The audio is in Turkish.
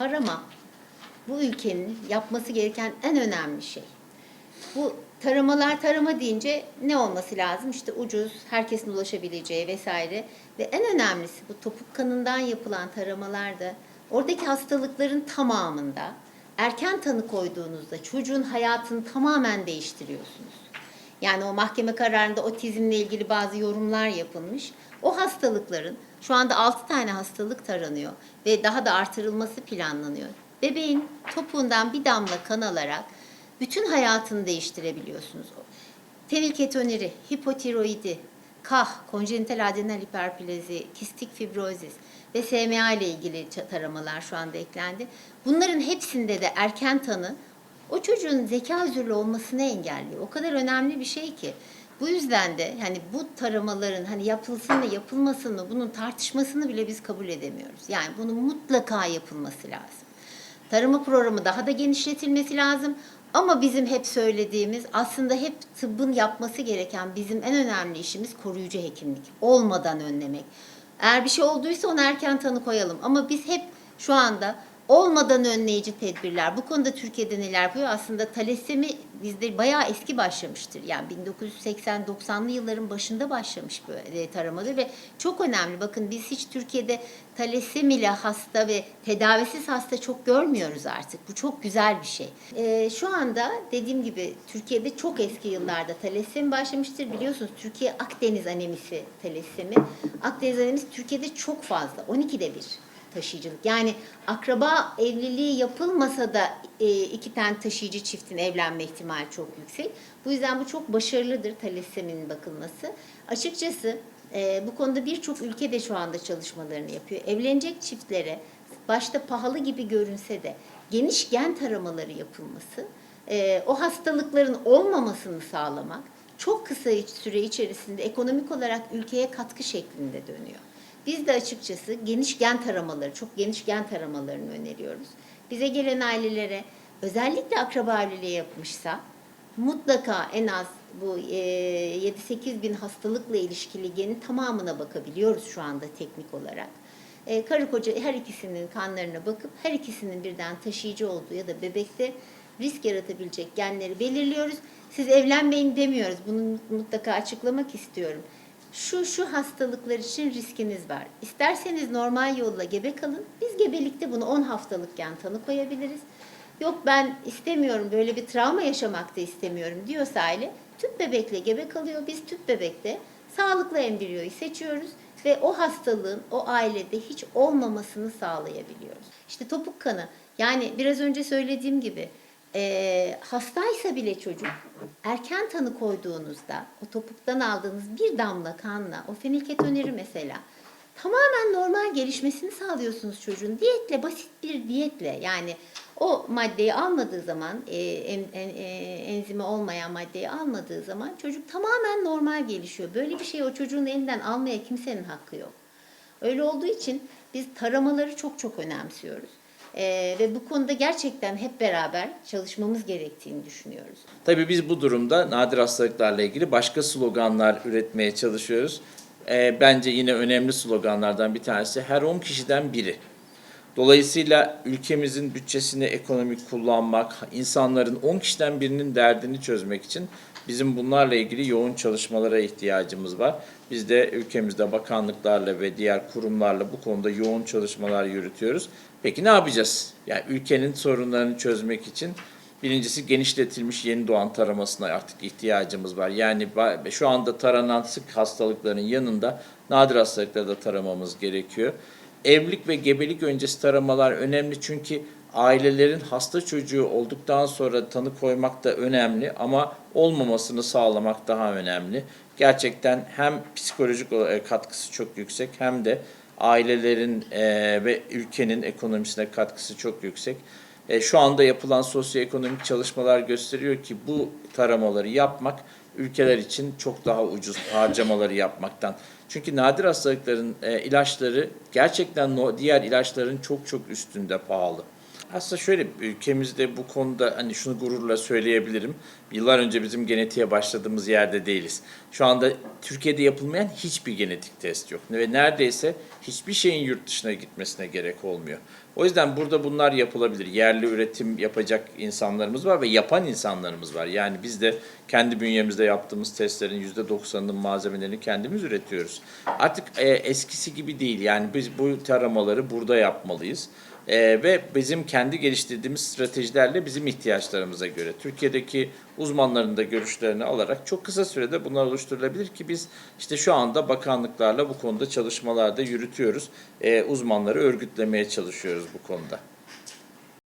tarama bu ülkenin yapması gereken en önemli şey. Bu taramalar tarama deyince ne olması lazım? İşte ucuz, herkesin ulaşabileceği vesaire. Ve en önemlisi bu topuk kanından yapılan taramalarda oradaki hastalıkların tamamında erken tanı koyduğunuzda çocuğun hayatını tamamen değiştiriyorsunuz. Yani o mahkeme kararında otizmle ilgili bazı yorumlar yapılmış. O hastalıkların şu anda 6 tane hastalık taranıyor ve daha da artırılması planlanıyor. Bebeğin topuğundan bir damla kan alarak bütün hayatını değiştirebiliyorsunuz. Fenilketonuri, hipotiroidi, KAH, konjenital adenal hiperplazi, kistik fibrozis ve SMA ile ilgili taramalar şu anda eklendi. Bunların hepsinde de erken tanı o çocuğun zeka özürlü olmasını engelliyor. O kadar önemli bir şey ki. Bu yüzden de hani bu taramaların hani yapılsın mı yapılmasın mı bunun tartışmasını bile biz kabul edemiyoruz. Yani bunun mutlaka yapılması lazım. Tarama programı daha da genişletilmesi lazım. Ama bizim hep söylediğimiz aslında hep tıbbın yapması gereken bizim en önemli işimiz koruyucu hekimlik. Olmadan önlemek. Eğer bir şey olduysa ona erken tanı koyalım. Ama biz hep şu anda olmadan önleyici tedbirler. Bu konuda Türkiye'de neler yapıyor? Aslında talasemi bizde bayağı eski başlamıştır. Yani 1980-90'lı yılların başında başlamış böyle taramadır ve çok önemli. Bakın biz hiç Türkiye'de talasemiyle hasta ve tedavisiz hasta çok görmüyoruz artık. Bu çok güzel bir şey. Ee, şu anda dediğim gibi Türkiye'de çok eski yıllarda talasemi başlamıştır. Biliyorsunuz Türkiye Akdeniz anemisi talasemi. Akdeniz anemisi Türkiye'de çok fazla. 12'de bir taşıyıcılık. Yani akraba evliliği yapılmasa da e, iki tane taşıyıcı çiftin evlenme ihtimali çok yüksek. Bu yüzden bu çok başarılıdır talaseminin bakılması. Açıkçası e, bu konuda birçok ülke de şu anda çalışmalarını yapıyor. Evlenecek çiftlere başta pahalı gibi görünse de geniş gen taramaları yapılması, e, o hastalıkların olmamasını sağlamak çok kısa süre içerisinde ekonomik olarak ülkeye katkı şeklinde dönüyor. Biz de açıkçası geniş gen taramaları, çok geniş gen taramalarını öneriyoruz. Bize gelen ailelere özellikle akraba evliliği yapmışsa mutlaka en az bu e, 7-8 bin hastalıkla ilişkili genin tamamına bakabiliyoruz şu anda teknik olarak. E, karı koca her ikisinin kanlarına bakıp her ikisinin birden taşıyıcı olduğu ya da bebekte risk yaratabilecek genleri belirliyoruz. Siz evlenmeyin demiyoruz. Bunu mutlaka açıklamak istiyorum. Şu şu hastalıklar için riskiniz var. İsterseniz normal yolla gebe kalın. Biz gebelikte bunu 10 haftalıkken tanı koyabiliriz. Yok ben istemiyorum böyle bir travma yaşamak da istemiyorum diyorsa aile tüp bebekle gebe kalıyor. Biz tüp bebekte sağlıklı embriyoyu seçiyoruz ve o hastalığın o ailede hiç olmamasını sağlayabiliyoruz. İşte topuk kanı yani biraz önce söylediğim gibi e, hastaysa bile çocuk erken tanı koyduğunuzda o topuktan aldığınız bir damla kanla o fenilketonuri mesela tamamen normal gelişmesini sağlıyorsunuz çocuğun. Diyetle, basit bir diyetle yani o maddeyi almadığı zaman, e, en, en, e, enzimi olmayan maddeyi almadığı zaman çocuk tamamen normal gelişiyor. Böyle bir şeyi o çocuğun elinden almaya kimsenin hakkı yok. Öyle olduğu için biz taramaları çok çok önemsiyoruz. E, ve bu konuda gerçekten hep beraber çalışmamız gerektiğini düşünüyoruz. Tabii biz bu durumda nadir hastalıklarla ilgili başka sloganlar üretmeye çalışıyoruz. Ee, bence yine önemli sloganlardan bir tanesi her 10 kişiden biri. Dolayısıyla ülkemizin bütçesini ekonomik kullanmak, insanların 10 kişiden birinin derdini çözmek için bizim bunlarla ilgili yoğun çalışmalara ihtiyacımız var. Biz de ülkemizde bakanlıklarla ve diğer kurumlarla bu konuda yoğun çalışmalar yürütüyoruz. Peki ne yapacağız? Yani ülkenin sorunlarını çözmek için Birincisi genişletilmiş yeni doğan taramasına artık ihtiyacımız var. Yani şu anda taranan sık hastalıkların yanında nadir hastalıkları da taramamız gerekiyor. Evlilik ve gebelik öncesi taramalar önemli çünkü ailelerin hasta çocuğu olduktan sonra tanı koymak da önemli ama olmamasını sağlamak daha önemli. Gerçekten hem psikolojik olarak katkısı çok yüksek hem de ailelerin eee, ve ülkenin ekonomisine katkısı çok yüksek. E, şu anda yapılan sosyoekonomik çalışmalar gösteriyor ki bu taramaları yapmak ülkeler için çok daha ucuz harcamaları yapmaktan. Çünkü nadir hastalıkların e, ilaçları gerçekten diğer ilaçların çok çok üstünde pahalı. Aslında şöyle ülkemizde bu konuda hani şunu gururla söyleyebilirim. Yıllar önce bizim genetiğe başladığımız yerde değiliz. Şu anda Türkiye'de yapılmayan hiçbir genetik test yok. Ve neredeyse hiçbir şeyin yurt dışına gitmesine gerek olmuyor. O yüzden burada bunlar yapılabilir. Yerli üretim yapacak insanlarımız var ve yapan insanlarımız var. Yani biz de kendi bünyemizde yaptığımız testlerin %90'ının malzemelerini kendimiz üretiyoruz. Artık e, eskisi gibi değil. Yani biz bu taramaları burada yapmalıyız. Ee, ve bizim kendi geliştirdiğimiz stratejilerle bizim ihtiyaçlarımıza göre Türkiye'deki uzmanların da görüşlerini alarak çok kısa sürede bunlar oluşturulabilir ki biz işte şu anda bakanlıklarla bu konuda çalışmalarda yürütüyoruz. Ee, uzmanları örgütlemeye çalışıyoruz bu konuda.